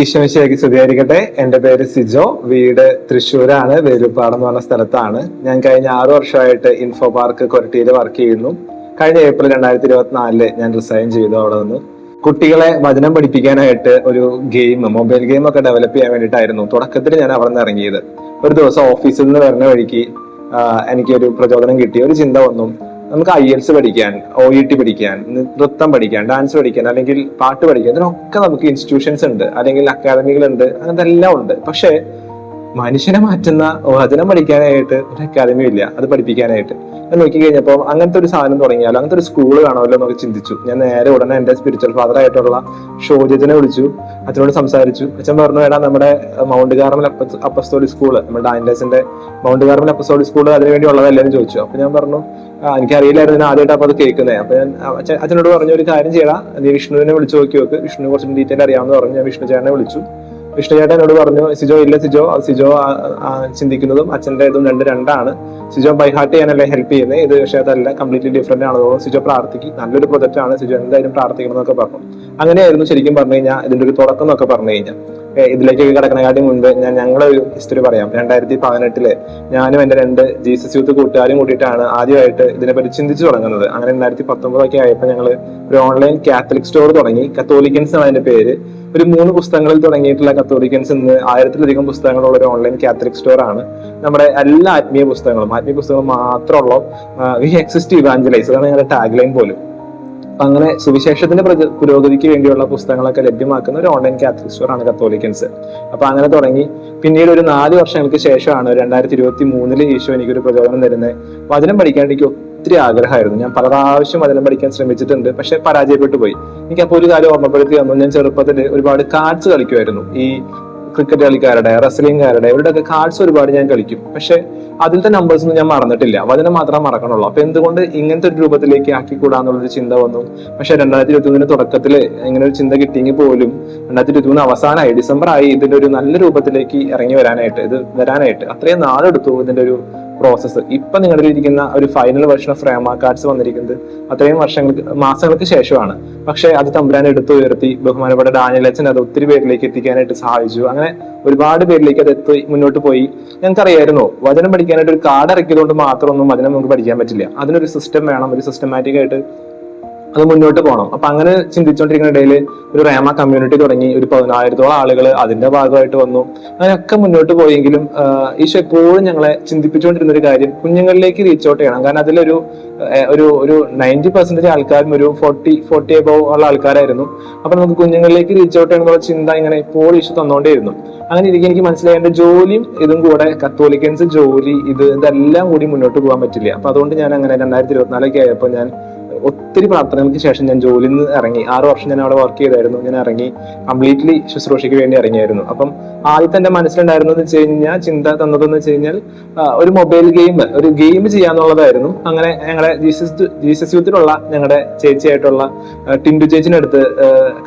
ഈശോമിശിയാക്കി സ്തുതിയായിരിക്കട്ടെ. എന്റെ പേര് സിജോ. വീട് തൃശ്ശൂരാണ്. വേലുപ്പാട് എന്ന് പറഞ്ഞ സ്ഥലത്താണ്. ഞാൻ കഴിഞ്ഞ ആറു വർഷമായിട്ട് ഇൻഫോ പാർക്ക് കൊരട്ടിയിൽ വർക്ക് ചെയ്യുന്നു. കഴിഞ്ഞ ഏപ്രിൽ രണ്ടായിരത്തി ഇരുപത്തിനാലിൽ ഞാൻ റിസൈൻ ചെയ്തു അവിടെ നിന്ന്. കുട്ടികളെ വചനം പഠിപ്പിക്കാനായിട്ട് ഒരു ഗെയിം മൊബൈൽ ഗെയിം ഒക്കെ ഡെവലപ്പ് ചെയ്യാൻ വേണ്ടിയിട്ടായിരുന്നു. തുടക്കത്തിൽ ഞാൻ അവിടെ നിന്ന് ഇറങ്ങിയത്. ഒരു ദിവസം ഓഫീസിൽ നിന്ന് വരുന്ന വഴിക്ക് എനിക്കൊരു പ്രചോദനം കിട്ടി. ഒരു ചിന്ത വന്നു. നമുക്ക് ഐ എൽസ് പഠിക്കാൻ ഒ ഇ ടി പഠിക്കാൻ നൃത്തം പഠിക്കാൻ ഡാൻസ് പഠിക്കാൻ അല്ലെങ്കിൽ പാട്ട് പഠിക്കാൻ ഇതിനൊക്കെ നമുക്ക് ഇൻസ്റ്റിറ്റ്യൂഷൻസ് ഉണ്ട് അല്ലെങ്കിൽ അക്കാദമികളുണ്ട് അങ്ങനത്തെ എല്ലാം ഉണ്ട്. പക്ഷേ മനുഷ്യനെ മാറ്റുന്ന വചനം പഠിക്കാനായിട്ട് ഒരു അക്കാദമി ഇല്ല. അത് പഠിപ്പിക്കാനായിട്ട്. ഞാൻ നോക്കി കഴിഞ്ഞപ്പോൾ അങ്ങനത്തെ ഒരു സാധനം തുടങ്ങിയാലോ അങ്ങനത്തെ ഒരു സ്കൂൾ കാണുമല്ലോ എന്നൊക്കെ ചിന്തിച്ചു. ഞാൻ നേരെ ഉടനെ എന്റെ സ്പിരിച്വൽ ഫാദർ ആയിട്ടുള്ള ഷോജിത്തിനെ വിളിച്ചു. അച്ഛനോട് സംസാരിച്ചു. അച്ഛൻ പറഞ്ഞു വേണം നമ്മുടെ മൗണ്ട് കാർമൽ അപ്പസ്തോളി സ്കൂൾ നമ്മുടെ ഡാൻഡേഴ്സിന്റെ മൗണ്ട് കാർമൽ അപ്പസ്തോളി സ്കൂൾ അതിന് വേണ്ടി ഉള്ളതല്ലേ എന്ന് ചോദിച്ചു. അപ്പൊ ഞാൻ പറഞ്ഞു "ആ, എനിക്കറിയില്ലായിരുന്നു ഞാൻ ആദ്യമായിട്ട് അപ്പൊ അത് കേൾക്കുന്നത് അപ്പൊ ഞാൻ അച്ഛനോട് പറഞ്ഞു ഒരു കാര്യം ചെയ്യടാ നീ വിഷ്ണുവിനെ വിളിച്ചു നോക്കി നോക്ക്. വിഷ്ണു കുറച്ചും ഡീറ്റെയിൽ അറിയാമെന്ന് പറഞ്ഞു. ഞാൻ വിഷ്ണു ചേട്ടനെ വിളിച്ചു. എന്നോട് പറഞ്ഞു സിജോ ഇല്ല സിജോ സിജോ ചിന്തിക്കുന്നതും അച്ഛന്റെ ഇതും രണ്ട് രണ്ടാണ്. സിജോ ബൈ ഹാർട്ട് ചെയ്യാനല്ലേ ഹെൽപ്പ് ചെയ്യുന്നത് ഇത് പക്ഷേ അതല്ല കംപ്ലീറ്റ്ലി ഡിഫറെന്റ് ആണ് സിജോ പ്രാർത്ഥിക്കും. നല്ലൊരു പ്രൊജക്റ്റ് ആണ്. സിജോ എന്തായാലും പ്രാർത്ഥിക്കണം എന്നൊക്കെ പറഞ്ഞു. അങ്ങനെയായിരുന്നു ശരിക്കും പറഞ്ഞു കഴിഞ്ഞാൽ ഇതിന്റെ ഒരു തുടക്കം എന്നൊക്കെ പറഞ്ഞു കഴിഞ്ഞാൽ. ഇതിലേക്ക് കാര്യം മുൻപ് ഞാൻ ഞങ്ങളെ ഒരു ഹിസ്റ്ററി പറയാം. രണ്ടായിരത്തി പതിനെട്ടിൽ ഞാനും എന്റെ രണ്ട് ജീസസ് യൂത്ത് കൂട്ടുകാരും കൂട്ടിയിട്ടാണ് ആദ്യമായിട്ട് ഇതിനെപ്പറ്റി ചിന്തിച്ചു തുടങ്ങുന്നത്. അങ്ങനെ രണ്ടായിരത്തി പത്തൊമ്പതൊക്കെ ആയപ്പോൾ ഞങ്ങൾ ഒരു ഓൺലൈൻ കാത്തലിക് സ്റ്റോർ തുടങ്ങി. കത്തോലിക്കൻസ് അതിന്റെ പേര്. ഒരു മൂന്ന് പുസ്തകങ്ങളിൽ തുടങ്ങിയിട്ടുള്ള കത്തോലിക്കൻസ് ഇന്ന് ആയിരത്തിലധികം പുസ്തകങ്ങളുള്ള ഒരു ഓൺലൈൻ കാത്തലിക് സ്റ്റോർ ആണ്. നമ്മുടെ എല്ലാ ആത്മീയ പുസ്തകങ്ങളും ആത്മീയ പുസ്തകങ്ങൾ മാത്രമുള്ള വി എക്സിസ്റ്റ് ഇവാഞ്ചലൈസ് അതാണ് ഞങ്ങളുടെ ടാഗ് ലൈൻ പോലും. അപ്പൊ അങ്ങനെ സുവിശേഷത്തിന്റെ പുരോഗതിക്ക് വേണ്ടിയുള്ള പുസ്തകങ്ങളൊക്കെ ലഭ്യമാക്കുന്ന ഒരു ഓൺലൈൻ കാത്തലിക് സ്റ്റോർ ആണ് കത്തോലിക്കൻസ്. അപ്പൊ അങ്ങനെ തുടങ്ങി. പിന്നീട് ഒരു നാല് വർഷങ്ങൾക്ക് ശേഷമാണ് രണ്ടായിരത്തി ഇരുപത്തി മൂന്നിൽ ഈശോ എനിക്കൊരു പ്രചോദനം തരുന്നത്. വചനം പഠിക്കാൻ എനിക്ക് ഒത്തിരി ആഗ്രഹമായിരുന്നു. ഞാൻ പല പ്രാവശ്യം വചനം പഠിക്കാൻ ശ്രമിച്ചിട്ടുണ്ട് പക്ഷെ പരാജയപ്പെട്ടു പോയി. എനിക്ക് അപ്പോൾ ഒരു കാര്യം ഓർമ്മപ്പെടുത്തി വന്നു ഞാൻ ചെറുപ്പത്തിൽ ഒരുപാട് കാർഡ്സ് കളിക്കുമായിരുന്നു. ഈ ക്രിക്കറ്റ് കളിക്കാരുടെ റെസ്ലിംഗുകാരുടെ ഇവരുടെയൊക്കെ കാർഡ്സ് ഒരുപാട് ഞാൻ കളിക്കും. പക്ഷെ അതിലത്തെ നമ്പേഴ്സ് ഒന്നും ഞാൻ മറന്നിട്ടില്ല. വചനം മാത്രം മറക്കണുള്ളൂ. അപ്പൊ എന്തുകൊണ്ട് ഇങ്ങനത്തെ ഒരു രൂപത്തിലേക്ക് ആക്കിക്കൂടാന്നുള്ളൊരു ചിന്ത വന്നു. പക്ഷെ രണ്ടായിരത്തി ഇരുപത്തി മൂന്നിന് തുടക്കത്തിൽ ഇങ്ങനെ ഒരു ചിന്ത കിട്ടിയെങ്കിൽ പോലും രണ്ടായിരത്തി ഇരുപത്തി മൂന്ന് അവസാനമായി ഡിസംബർ ആയി ഇതിന്റെ ഒരു നല്ല രൂപത്തിലേക്ക് ഇറങ്ങി വരാനായിട്ട് ഇത് വരാനായിട്ട് അത്രയും നാളെടുത്തു ഇതിന്റെ ഒരു പ്രോസസ്സ് ഇപ്പൊ നിങ്ങളുടെ ഇരിക്കുന്ന ഒരു ഫൈനൽ വെർഷൻ ഓഫ് ഫ്രേമ കാർഡ്സ് വന്നിരിക്കുന്നത് അത്രയും വർഷങ്ങൾക്ക് മാസങ്ങൾക്ക് ശേഷമാണ്. പക്ഷേ അത് തമ്പുരാൻ എടുത്തു ഉയർത്തി ബഹുമാനപ്പെട്ട ഡാനിയൽ ഡാനിയലച്ചൻ അത് ഒത്തിരി പേരിലേക്ക് എത്തിക്കാനായിട്ട് സഹായിച്ചു. അങ്ങനെ ഒരുപാട് പേരിലേക്ക് അത് എത്തി മുന്നോട്ട് പോയി. ഞങ്ങൾക്കറിയായിരുന്നു വചനം പഠിക്കാനായിട്ട് ഒരു കാർഡ് ഇറക്കിയതുകൊണ്ട് മാത്രമൊന്നും വചനം നമുക്ക് പഠിക്കാൻ പറ്റില്ല. അതിനൊരു സിസ്റ്റം വേണം. ഒരു സിസ്റ്റമാറ്റിക് ആയിട്ട് അത് മുന്നോട്ട് പോകണം അപ്പൊ അങ്ങനെ ചിന്തിച്ചുകൊണ്ടിരിക്കുന്ന ഇടയിൽ ഒരു റേമ കമ്മ്യൂണിറ്റി തുടങ്ങി ഒരു പതിനായിരത്തോളം ആളുകൾ അതിന്റെ ഭാഗമായിട്ട് വന്നു. അങ്ങനെയൊക്കെ മുന്നോട്ട് പോയെങ്കിലും ഈശോ എപ്പോഴും ഞങ്ങളെ ചിന്തിപ്പിച്ചുകൊണ്ടിരുന്ന ഒരു കാര്യം കുഞ്ഞുങ്ങളിലേക്ക് റീച്ച് ഔട്ട് ചെയ്യണം. കാരണം അതിലൊരു ഒരു ഒരു നയന്റി പെർസെന്റേജ് ആൾക്കാരും ഒരു ഫോർട്ടി ഫോർട്ടി എബവ് ഉള്ള ആൾക്കാരായിരുന്നു. അപ്പൊ നമുക്ക് കുഞ്ഞുങ്ങളിലേക്ക് റീച്ച് ഔട്ട് ചെയ്യണമെന്നുള്ള ചിന്ത ഇങ്ങനെ എപ്പോഴും ഈശോ തന്നുകൊണ്ടേയിരുന്നു അങ്ങനെ ഇരിക്കും എനിക്ക് മനസ്സിലായി ജോലിയും ഇതും കൂടെ കത്തോലിക്കൻസ് ജോലി ഇത് ഇതെല്ലാം കൂടി മുന്നോട്ട് പോകാൻ പറ്റില്ല. അപ്പൊ അതുകൊണ്ട് ഞാൻ അങ്ങനെ രണ്ടായിരത്തി ഇരുപത്തിനാലൊക്കെ ആയപ്പോൾ ഞാൻ ഒത്തിരി പ്രാർത്ഥനകൾക്ക് ശേഷം ഞാൻ ജോലിയിൽ നിന്ന് ഇറങ്ങി. ആറ് വർഷം ഞാൻ അവിടെ വർക്ക് ചെയ്തായിരുന്നു. ഞാൻ ഇറങ്ങി. കംപ്ലീറ്റ്ലി ശുശ്രൂഷയ്ക്ക് വേണ്ടി ഇറങ്ങിയായിരുന്നു. അപ്പം ആദ്യത്തെ എന്റെ മനസ്സിലുണ്ടായിരുന്നതെന്ന് വെച്ച് കഴിഞ്ഞാൽ ചിന്ത തന്നതെന്ന് വെച്ച് കഴിഞ്ഞാൽ ഒരു മൊബൈൽ ഗെയിം ഒരു ഗെയിം ചെയ്യാന്നുള്ളതായിരുന്നു. അങ്ങനെ ഞങ്ങളുടെ ജീസസ് ജീസസ് യൂത്തിലുള്ള ഞങ്ങളുടെ ചേച്ചിയായിട്ടുള്ള ടിൻഡു ചേച്ചിനടുത്ത്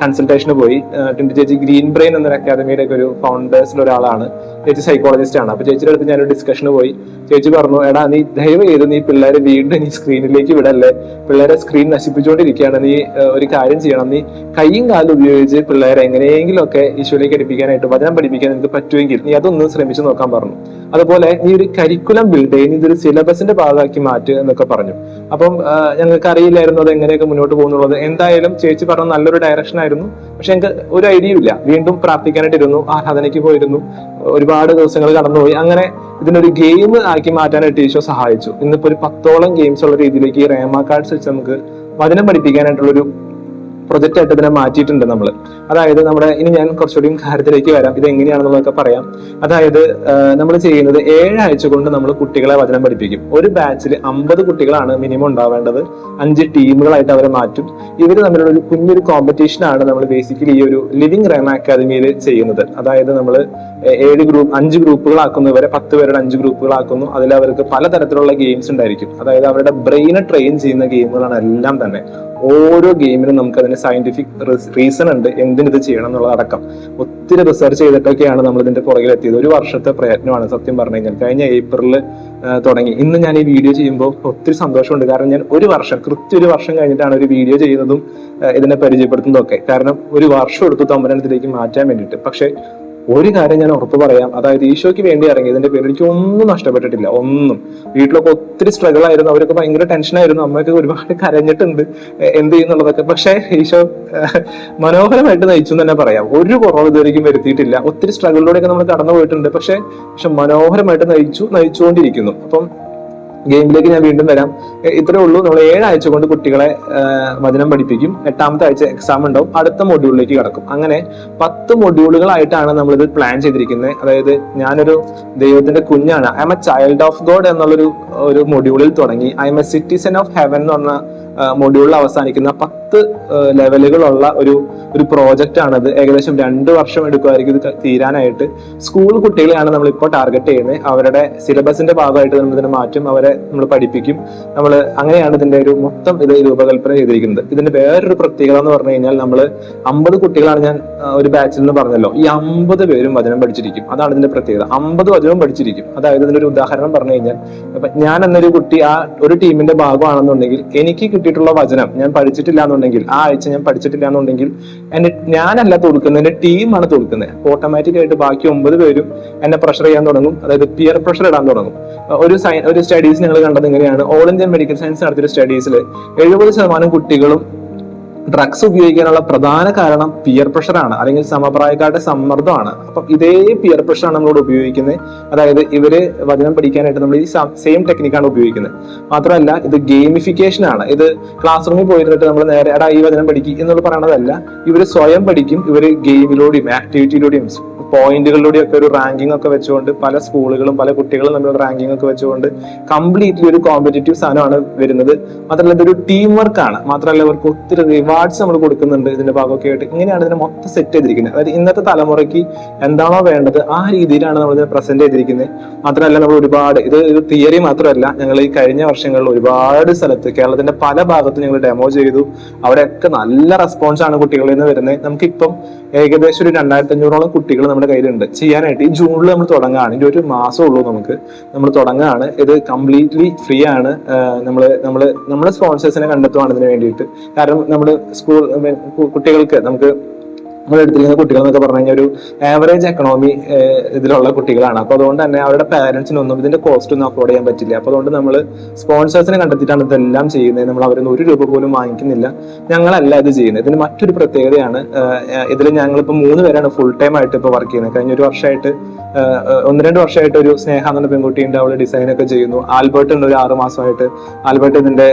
കൺസൾട്ടേഷന് പോയി. ടിൻഡു ചേച്ചി ഗ്രീൻ ബ്രെയിൻ എന്നൊരു അക്കാദമിയുടെ ഒരു ഫൗണ്ടേഴ്സിൽ ഒരാളാണ്. ചേച്ചി സൈക്കോളജിസ്റ്റ് ആണ്. അപ്പൊ ചേച്ചിയുടെ അടുത്ത് ഞാനൊരു ഡിസ്കഷന് പോയി. ചേച്ചി പറഞ്ഞു എടാ നീ ദയവ് ചെയ്ത് നീ പിള്ളേരെ വീണ്ടും നീ സ്ക്രീനിലേക്ക് വിടല്ലേ? പിള്ളേരെ സ്ക്രീൻ നശിപ്പിച്ചുകൊണ്ടിരിക്കുകയാണ്. നീ ഒരു കാര്യം ചെയ്യണം. നീ കൈയും കാലും ഉപയോഗിച്ച് പിള്ളേരെ എങ്ങനെയെങ്കിലും ഒക്കെ ഈശോയിലേക്ക് അടുപ്പിക്കാനായിട്ട് വചനം പഠിപ്പിക്കാൻ നിനക്ക് പറ്റുമെങ്കിൽ നീ അതൊന്ന് ശ്രമിച്ചു നോക്കാൻ പറഞ്ഞു. അതുപോലെ നീ ഒരു കരിക്കുലം ബിൽഡ് ചെയ്ത് ഇതൊരു സിലബസിന്റെ ഭാഗമാക്കി മാറ്റുക എന്നൊക്കെ പറഞ്ഞു. അപ്പം ഞങ്ങൾക്ക് അറിയില്ലായിരുന്നു അത് എങ്ങനെയൊക്കെ മുന്നോട്ട് പോകുന്നുള്ളത്. എന്തായാലും ചേച്ചി പറഞ്ഞ നല്ലൊരു ഡയറക്ഷൻ ആയിരുന്നു. പക്ഷെ ഞങ്ങൾക്ക് ഒരു ഐഡിയ ഇല്ല വീണ്ടും പ്രാർത്ഥിക്കാനായിട്ട് ഇരുന്നു ആരാധനയ്ക്ക് പോയിരുന്നു. ഒരുപാട് ദിവസങ്ങൾ കടന്നുപോയി. അങ്ങനെ ഇതിനൊരു ഗെയിം ആക്കി മാറ്റാനായിട്ട് ഈശോ സഹായിച്ചു. ഇന്നിപ്പോ ഒരു പത്തോളം ഗെയിംസ് ഉള്ള രീതിയിലേക്ക് ഈ റേമ കാർഡ്സ് വെച്ച് നമുക്ക് വചനം പഠിപ്പിക്കാനായിട്ടുള്ള ഒരു പ്രൊജക്റ്റ് ആയിട്ട് ഇതിനെ മാറ്റിയിട്ടുണ്ട് നമ്മൾ അതായത് നമ്മുടെ ഇനി ഞാൻ കുറച്ചുകൂടി കാര്യത്തിലേക്ക് വരാം. ഇത് എങ്ങനെയാണെന്നുള്ളതൊക്കെ പറയാം. അതായത് നമ്മൾ ചെയ്യുന്നത് ഏഴാഴ്ച കൊണ്ട് നമ്മൾ കുട്ടികളെ വചനം പഠിപ്പിക്കും. ഒരു ബാച്ചിൽ അമ്പത് കുട്ടികളാണ് മിനിമം ഉണ്ടാവേണ്ടത്. അഞ്ച് ടീമുകളായിട്ട് അവരെ മാറ്റും. ഇവർ തമ്മിലുള്ള ഒരു കുഞ്ഞൊരു കോമ്പറ്റീഷൻ ആണ് നമ്മൾ ബേസിക്കലി ഈ ഒരു ലിവിങ് റേം അക്കാദമിയിൽ ചെയ്യുന്നത്. അതായത് നമ്മൾ ഏഴ് ഗ്രൂപ്പ് അഞ്ച് ഗ്രൂപ്പുകളാക്കുന്നു. ഇവരെ പത്ത് പേരുടെ അഞ്ച് ഗ്രൂപ്പുകളാക്കുന്നു. അതിൽ അവർക്ക് പലതരത്തിലുള്ള ഗെയിംസ് ഉണ്ടായിരിക്കും. അതായത് അവരുടെ ബ്രെയിനെ ട്രെയിൻ ചെയ്യുന്ന ഗെയിമുകളാണ് എല്ലാം തന്നെ. ഓരോ ഗെയിമിനും നമുക്ക് അതിന് സയന്റിഫിക് റീസൺ ഉണ്ട് എന്തിനിത് ചെയ്യണം എന്നുള്ളതടക്കം ഒത്തിരി റിസർച്ച് ചെയ്തിട്ടൊക്കെയാണ് നമ്മൾ ഇതിന്റെ പുറകിൽ എത്തിയത് ഒരു വർഷത്തെ പ്രയത്നമാണ് സത്യം പറഞ്ഞു കഴിഞ്ഞാൽ. കഴിഞ്ഞ ഏപ്രിലിൽ തുടങ്ങി. ഇന്ന് ഞാൻ ഈ വീഡിയോ ചെയ്യുമ്പോൾ ഒത്തിരി സന്തോഷമുണ്ട്. കാരണം ഞാൻ ഒരു വർഷം കൃത്യ ഒരു വർഷം കഴിഞ്ഞിട്ടാണ് ഒരു വീഡിയോ ചെയ്യുന്നതും ഇതിനെ പരിചയപ്പെടുത്തുന്നതും ഒക്കെ കാരണം ഒരു വർഷം എടുത്തു തമ്പനത്തിലേക്ക് മാറ്റാൻ വേണ്ടിയിട്ട്. പക്ഷേ ഒരു കാര്യം ഞാൻ ഉറപ്പ് പറയാം. അതായത് ഈശോയ്ക്ക് വേണ്ടി ഇറങ്ങിയതിന്റെ പേരിൽ എനിക്ക് ഒന്നും നഷ്ടപ്പെട്ടിട്ടില്ല. ഒന്നും. വീട്ടിലൊക്കെ ഒത്തിരി സ്ട്രഗിൾ ആയിരുന്നു. അവരൊക്കെ ഭയങ്കര ടെൻഷനായിരുന്നു അമ്മയൊക്കെ ഒരുപാട് കരഞ്ഞിട്ടുണ്ട്. എന്ത് ചെയ്യുന്നുള്ളതൊക്കെ. പക്ഷേ ഈശോ മനോഹരമായിട്ട് നയിച്ചു തന്നെ പറയാം. ഒരു കുറവ് ഇതുവരെയും വരുത്തിയിട്ടില്ല. ഒത്തിരി സ്ട്രഗിളിലൂടെയൊക്കെ നമ്മൾ കടന്നു പോയിട്ടുണ്ട് പക്ഷേ പക്ഷെ മനോഹരമായിട്ട് നയിച്ചു നയിച്ചുകൊണ്ടിരിക്കുന്നു. അപ്പം ഗെയിമിലേക്ക് ഞാൻ വീണ്ടും വരാം. ഇത്രേ ഉള്ളൂ. നമ്മൾ ഏഴാഴ്ച കൊണ്ട് കുട്ടികളെ വചനം പഠിപ്പിക്കും. എട്ടാമത്തെ ആഴ്ച എക്സാം ഉണ്ടാവും. അടുത്ത മൊഡ്യൂളിലേക്ക് കടക്കും. അങ്ങനെ പത്ത് മൊഡ്യൂളുകളായിട്ടാണ് നമ്മളിത് പ്ലാൻ ചെയ്തിരിക്കുന്നത്. അതായത് ഞാനൊരു ദൈവത്തിന്റെ കുഞ്ഞാണ്. I'm a child of God എന്നുള്ളൊരു ഒരു മൊഡ്യൂളിൽ തുടങ്ങി. I'm a citizen of heaven എന്ന് പറഞ്ഞ മൊഡ്യൂളിൽ അവസാനിക്കുന്ന പത്ത് ലെവലുകളുള്ള ഒരു ഒരു പ്രോജക്റ്റ് ആണത്. ഏകദേശം രണ്ട് വർഷം എടുക്കുമായിരിക്കും ഇത് തീരാനായിട്ട്. സ്കൂൾ കുട്ടികളെയാണ് നമ്മൾ ഇപ്പോൾ ടാർഗറ്റ് ചെയ്യുന്നത്. അവരുടെ സിലബസിന്റെ ഭാഗമായിട്ട് നമ്മൾ ഇതിനെ മാറ്റും. അവരെ നമ്മൾ പഠിപ്പിക്കും. നമ്മൾ അങ്ങനെയാണ് ഇതിന്റെ ഒരു മൊത്തം ഇത് രൂപകൽപ്പന ചെയ്തിരിക്കുന്നത്. ഇതിന്റെ വേറൊരു പ്രത്യേകത എന്ന് പറഞ്ഞു കഴിഞ്ഞാൽ നമ്മൾ അമ്പത് കുട്ടികളാണ് ഞാൻ ഒരു ബാച്ചിൽ നിന്ന് പറഞ്ഞല്ലോ. ഈ അമ്പത് പേരും വചനം പഠിച്ചിരിക്കും. അതാണ് ഇതിന്റെ പ്രത്യേകത. അമ്പത് വചനവും പഠിച്ചിരിക്കും. അതായത് ഇതിന്റെ ഒരു ഉദാഹരണം പറഞ്ഞു കഴിഞ്ഞാൽ ഞാൻ എന്നൊരു കുട്ടി ആ ഒരു ടീമിന്റെ ഭാഗമാണെന്നുണ്ടെങ്കിൽ എനിക്ക് കിട്ടിയിട്ടുള്ള വചനം ഞാൻ പഠിച്ചിട്ടില്ല എന്നുണ്ടെങ്കിൽ ആ ആഴ്ച ഞാൻ പഠിച്ചിട്ടില്ല എന്നുണ്ടെങ്കിൽ എന്നെ ഞാനല്ല തൊടുക്കുന്നത് എന്റെ ടീമാണ് തൊടുക്കുന്നത്. ഓട്ടോമാറ്റിക് ആയിട്ട് ബാക്കി ഒമ്പത് പേരും എന്നെ പ്രഷർ ചെയ്യാൻ തുടങ്ങും. അതായത് പിയർ പ്രഷർ ഇടാൻ തുടങ്ങും. ഒരു സയൻ ഒരു സ്റ്റഡീസ് ഞങ്ങൾ കണ്ടത് ഇങ്ങനെയാണ് ഓൾ ഇന്ത്യൻ മെഡിക്കൽ സയൻസ് നടത്തിയ സ്റ്റഡീസിൽ എഴുപത് ശതമാനം കുട്ടികളും ഡ്രഗ്സ് ഉപയോഗിക്കാനുള്ള പ്രധാന കാരണം പിയർ പ്രഷറാണ് അല്ലെങ്കിൽ സമപ്രായക്കാരുടെ സമ്മർദ്ദമാണ്. അപ്പം ഇതേ പിയർ പ്രഷറാണ് നമ്മളോട് ഉപയോഗിക്കുന്നത്. അതായത് ഇവർ വചനം പഠിക്കാനായിട്ട് നമ്മൾ ഈ സെയിം ടെക്നിക്കാണ് ഉപയോഗിക്കുന്നത്. മാത്രമല്ല ഇത് ഗെയിമിഫിക്കേഷൻ ആണ്. ഇത് ക്ലാസ് റൂമിൽ പോയിരുന്നിട്ട് നമ്മൾ നേരെ എടാ ഈ വചനം പഠിക്കും എന്നുള്ള പറയണതല്ല ഇവർ സ്വയം പഠിക്കും. ഇവർ ഗെയിമിലൂടെയും ആക്ടിവിറ്റിയിലൂടെയും പോയിന്റുകളിലൂടെയും ഒക്കെ ഒരു റാങ്കിംഗ് ഒക്കെ വെച്ചുകൊണ്ട് പല സ്കൂളുകളും പല കുട്ടികളും തമ്മിലുള്ള റാങ്കിംഗ് ഒക്കെ വെച്ചുകൊണ്ട് കംപ്ലീറ്റ്ലി ഒരു കോമ്പറ്റേറ്റീവ് സാധനമാണ് വരുന്നത്. മാത്രമല്ല ഇതൊരു ടീം വർക്ക് ആണ്. മാത്രമല്ല അവർക്ക് ഒത്തിരി റിവാർഡ്സ് നമ്മൾ കൊടുക്കുന്നുണ്ട് ഇതിന്റെ ഭാഗമൊക്കെ ആയിട്ട്. ഇങ്ങനെയാണ് ഇതിനെ മൊത്തം സെറ്റ് ചെയ്തിരിക്കുന്നത്. അതായത് ഇന്നത്തെ തലമുറയ്ക്ക് എന്താണോ വേണ്ടത് ആ രീതിയിലാണ് നമ്മൾ ഇതിനെ പ്രസന്റ് ചെയ്തിരിക്കുന്നത്. മാത്രമല്ല നമ്മൾ ഒരുപാട് ഇത് ഒരു തിയറി മാത്രമല്ല ഞങ്ങൾ ഈ കഴിഞ്ഞ വർഷങ്ങളിൽ ഒരുപാട് സ്ഥലത്ത് കേരളത്തിന്റെ പല ഭാഗത്തും ഞങ്ങൾ ഡെമോ ചെയ്തു. അവിടെയൊക്കെ നല്ല റെസ്പോൺസ് ആണ് കുട്ടികളിൽ നിന്ന് വരുന്നത്. നമുക്കിപ്പം ഏകദേശം ഒരു രണ്ടായിരത്തി അഞ്ഞൂറോളം കുട്ടികൾ നമ്മുടെ കയ്യിലുണ്ട്. ചെയ്യാനായിട്ട് ഈ ജൂണിൽ നമ്മൾ തുടങ്ങുകയാണ്. ഇതിന്റെ ഒരു മാസം ഉള്ളൂ നമുക്ക്. നമ്മൾ തുടങ്ങുകയാണ്. ഇത് കംപ്ലീറ്റ്ലി ഫ്രീ ആണ്. നമ്മൾ നമ്മൾ നമ്മുടെ സ്പോൺസേഴ്സിനെ കണ്ടെത്തുവാണ് ഇതിന് വേണ്ടിയിട്ട്. കാരണം നമ്മൾ സ്കൂൾ കുട്ടികൾക്ക് നമുക്ക് നമ്മൾ എടുത്തിരിക്കുന്ന കുട്ടികൾ എന്നൊക്കെ പറഞ്ഞു കഴിഞ്ഞാൽ ഒരു ആവറേജ് എക്കണോമി ഇതിലുള്ള കുട്ടികളാണ്. അപ്പൊ അതുകൊണ്ട് തന്നെ അവരുടെ പാരന്റ്സിനൊന്നും ഇതിന്റെ കോസ്റ്റ് ഒന്നും അഫോർഡ് ചെയ്യാൻ പറ്റില്ല. അപ്പൊ അതുകൊണ്ട് നമ്മൾ സ്പോൺസേഴ്സിനെ കണ്ടെത്തിയിട്ടാണ് ഇതെല്ലാം ചെയ്യുന്നത്. നമ്മൾ അവരിൽ നിന്ന് ഒരു രൂപ പോലും വാങ്ങിക്കുന്നില്ല. ഞങ്ങളല്ല ഇത് ചെയ്യുന്നത്. ഇതിന് മറ്റൊരു പ്രത്യേകതയാണ് ഇതിൽ ഞങ്ങളിപ്പോൾ മൂന്ന് പേരാണ് ഫുൾ ടൈം ആയിട്ട് ഇപ്പോൾ വർക്ക് ചെയ്യുന്നത്. കഴിഞ്ഞ ഒരു വർഷമായിട്ട് ഒന്ന് രണ്ട് വർഷമായിട്ട് ഒരു സ്നേഹ എന്ന പെൺകുട്ടിയുണ്ട് അവൾ ഡിസൈൻ ഒക്കെ ചെയ്യുന്നു. ആൽബർട്ട് ഉണ്ട് ഒരു ആറ് മാസമായിട്ട് ആൽബർട്ട് ഇതിന്റെ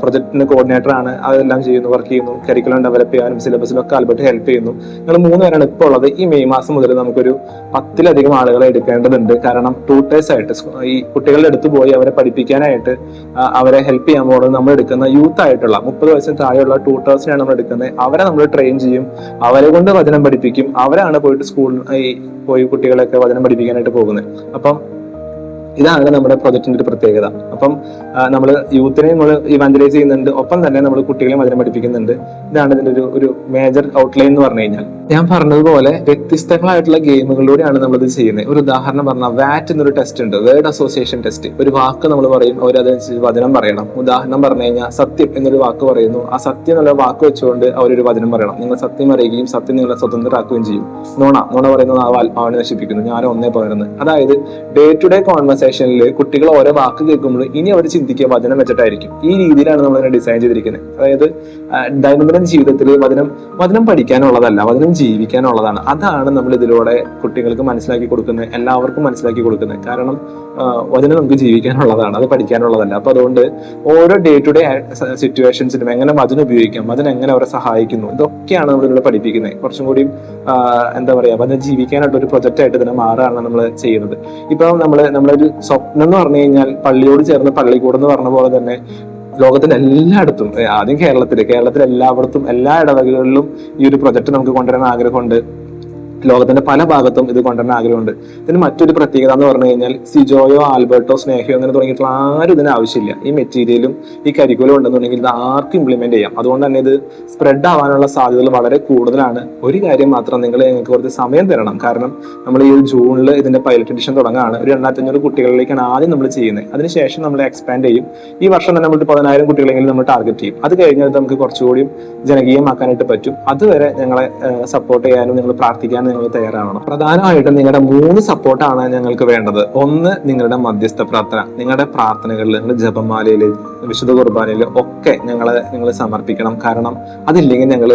പ്രൊജക്ടിന്റെ കോർഡിനേറ്റർ ആണ് അതെല്ലാം ചെയ്യുന്നു വർക്ക് ചെയ്യുന്നു. കരിക്കുലം ഡെവലപ്പ് ചെയ്യാനും സിലബസിലും ഒക്കെ ആൽബർട്ട് ഹെൽപ്പ് ചെയ്യുന്നു. ഞങ്ങൾ മൂന്ന് പേരാണ് ഇപ്പോൾ ഉള്ളത്. ഈ മെയ് മാസം മുതൽ നമുക്കൊരു പത്തിലധികം ആളുകളെ എടുക്കേണ്ടതുണ്ട്. കാരണം ട്യൂട്ടേഴ്സ് ആയിട്ട് ഈ കുട്ടികളുടെ അടുത്ത് പോയി അവരെ പഠിപ്പിക്കാനായിട്ട് അവരെ ഹെൽപ്പ് ചെയ്യാൻ പോകുന്നത് നമ്മൾ എടുക്കുന്ന യൂത്ത് ആയിട്ടുള്ള മുപ്പത് വയസ്സിന് താഴെയുള്ള ട്യൂട്ടേഴ്സിനെയാണ് നമ്മൾ എടുക്കുന്നത്. അവരെ നമ്മൾ ട്രെയിൻ ചെയ്യും. അവരെ കൊണ്ട് വചനം പഠിപ്പിക്കും. അവരാണ് പോയിട്ട് സ്കൂളിൽ പോയി കുട്ടികളെയൊക്കെ വചനം പഠിപ്പിക്കാനായിട്ട് പോകുന്നത്. അപ്പം ഇതാണ് നമ്മുടെ പ്രൊജക്ടിന്റെ ഒരു പ്രത്യേകത. അപ്പം നമ്മൾ യൂത്തിനെ നമ്മൾ ഇവാഞ്ചലൈസ് ചെയ്യുന്നുണ്ട്. ഒപ്പം തന്നെ നമ്മൾ കുട്ടികളെ മധുരം പഠിപ്പിക്കുന്നുണ്ട്. ഇതാണ് ഇതിന്റെ ഒരു ഒരു മേജർ ഔട്ട്ലൈൻ എന്ന് പറഞ്ഞു കഴിഞ്ഞാൽ. ഞാൻ പറഞ്ഞതുപോലെ വ്യത്യസ്തങ്ങളായിട്ടുള്ള ഗെയിമുകളിലൂടെയാണ് നമ്മൾ ഇത് ചെയ്യുന്നത്. ഒരു ഉദാഹരണം പറഞ്ഞാൽ വാറ്റ് എന്നൊരു ടെസ്റ്റ് ഉണ്ട്. വേർഡ് അസോസിയേഷൻ ടെസ്റ്റ് ഒരു വാക്ക് നമ്മൾ പറയും അവർ അതനുസരിച്ച് വചനം പറയണം. ഉദാഹരണം പറഞ്ഞു കഴിഞ്ഞാൽ സത്യം എന്നൊരു വാക്ക് പറയുന്നു. ആ സത്യം എന്നുള്ള വാക്ക് വെച്ചുകൊണ്ട് അവരൊരു വചനം പറയണം. നിങ്ങൾ സത്യം അറിയുകയും സത്യം നിങ്ങളെ സ്വതന്ത്രരാക്കുകയും ചെയ്യും. നോണ നോണ പറയുന്നത് ആ ആത്മാവിനെ നശിപ്പിക്കുന്നു. ഞാൻ ഒന്നേ പകരുന്നത്. അതായത് ഡേ ടു ഡേ കോൺവെർസേഷനിൽ കുട്ടികൾ ഓരോ വാക്ക് കേൾക്കുമ്പോൾ ഇനി അവർ ചിന്തിക്കുക വചനം വെച്ചിട്ടായിരിക്കും. ഈ രീതിയിലാണ് നമ്മൾ ഇതിനെ ഡിസൈൻ ചെയ്തിരിക്കുന്നത്. അതായത് ദൈനംദിന ജീവിതത്തിൽ വചനം വചനം പഠിക്കാനുള്ളതല്ല വചനം ജീവിക്കാനുള്ളതാണ്. അതാണ് നമ്മൾ ഇതിലൂടെ കുട്ടികൾക്ക് മനസ്സിലാക്കി കൊടുക്കുന്നത് എല്ലാവർക്കും മനസ്സിലാക്കി കൊടുക്കുന്നത്. കാരണം വചനം നമുക്ക് ജീവിക്കാനുള്ളതാണ് അത് പഠിക്കാനുള്ളതല്ല. അപ്പൊ അതുകൊണ്ട് ഓരോ ഡേ ടു ഡേ സിറ്റുവേഷൻസിലും എങ്ങനെ വചനം ഉപയോഗിക്കാം വചനം എങ്ങനെ അവരെ സഹായിക്കുന്നു ഇതൊക്കെയാണ് നമ്മൾ ഇവിടെ പഠിപ്പിക്കുന്നത്. കുറച്ചും കൂടി എന്താ പറയാ വചനം ജീവിക്കാനായിട്ട് ഒരു പ്രൊജക്റ്റ് ആയിട്ട് ഇതിനെ മാറുകയാണ് നമ്മൾ ചെയ്യുന്നത്. ഇപ്പൊ നമ്മൾ നമ്മളൊരു സ്വപ്നം എന്ന് പറഞ്ഞു കഴിഞ്ഞാൽ പള്ളിയോട് ചേർന്ന് പള്ളിക്കൂടം എന്ന് പറഞ്ഞ പോലെ തന്നെ ലോകത്തിന്റെ എല്ലായിടത്തും ആദ്യം കേരളത്തിൽ കേരളത്തിൽ എല്ലായിടത്തും എല്ലാ ഇടവകകളിലും ഈ ഒരു പ്രൊജക്ട് നമുക്ക് കൊണ്ടുവരാൻ ആഗ്രഹമുണ്ട്. ലോകത്തിന്റെ പല ഭാഗത്തും ഇത് കൊണ്ടുവരാൻ ആഗ്രഹമുണ്ട്. ഇതിന് മറ്റൊരു പ്രത്യേകത എന്ന് പറഞ്ഞു കഴിഞ്ഞാൽ സിജോയോ ആൽബർട്ടോ സ്നേഹയോ അങ്ങനെ തുടങ്ങിയിട്ടുള്ള ആരും ഇതിന് ആവശ്യമില്ല. ഈ മെറ്റീരിയലും ഈ കരിക്കുലം ഉണ്ടെന്നുണ്ടെങ്കിൽ ഇത് ആർക്കും ഇംപ്ലിമെന്റ് ചെയ്യാം. അതുകൊണ്ട് തന്നെ ഇത് സ്പ്രെഡ് ആവാനുള്ള സാധ്യതകൾ വളരെ കൂടുതലാണ്. ഒരു കാര്യം മാത്രം നിങ്ങൾ ഞങ്ങൾക്ക് കുറച്ച് സമയം തരണം. കാരണം നമ്മൾ ഈ ഒരു ജൂണിൽ ഇതിന്റെ പൈലറ്റ് എഡിഷൻ തുടങ്ങുകയാണ്. ഒരു രണ്ടായിരത്തി അഞ്ഞൂറ് കുട്ടികളിലേക്കാണ് ആദ്യം നമ്മൾ ചെയ്യുന്നത്. അതിനുശേഷം നമ്മൾ എക്സ്പാൻഡ് ചെയ്യും. ഈ വർഷം തന്നെ നമ്മൾ പതിനായിരം കുട്ടികളെങ്കിലും നമ്മൾ ടാർഗറ്റ് ചെയ്യും. അത് കഴിഞ്ഞാൽ നമുക്ക് കുറച്ചുകൂടി ജനകീയമാക്കാനായിട്ട് പറ്റും. അതുവരെ ഞങ്ങളെ സപ്പോർട്ട് ചെയ്യാനും നിങ്ങൾ പ്രാർത്ഥിക്കാനും നിങ്ങൾ തയ്യാറാവണം. പ്രധാനമായിട്ടും നിങ്ങളുടെ മൂന്ന് സപ്പോർട്ടാണ് ഞങ്ങൾക്ക് വേണ്ടത്. ഒന്ന് നിങ്ങളുടെ മധ്യസ്ഥ പ്രാർത്ഥന നിങ്ങളുടെ പ്രാർത്ഥനകളിൽ നിങ്ങളുടെ ജപമാലയിൽ വിശുദ്ധ കുർബാനയിൽ ഒക്കെ ഞങ്ങളെ നിങ്ങൾ സമർപ്പിക്കണം. കാരണം അതില്ലെങ്കിൽ ഞങ്ങൾ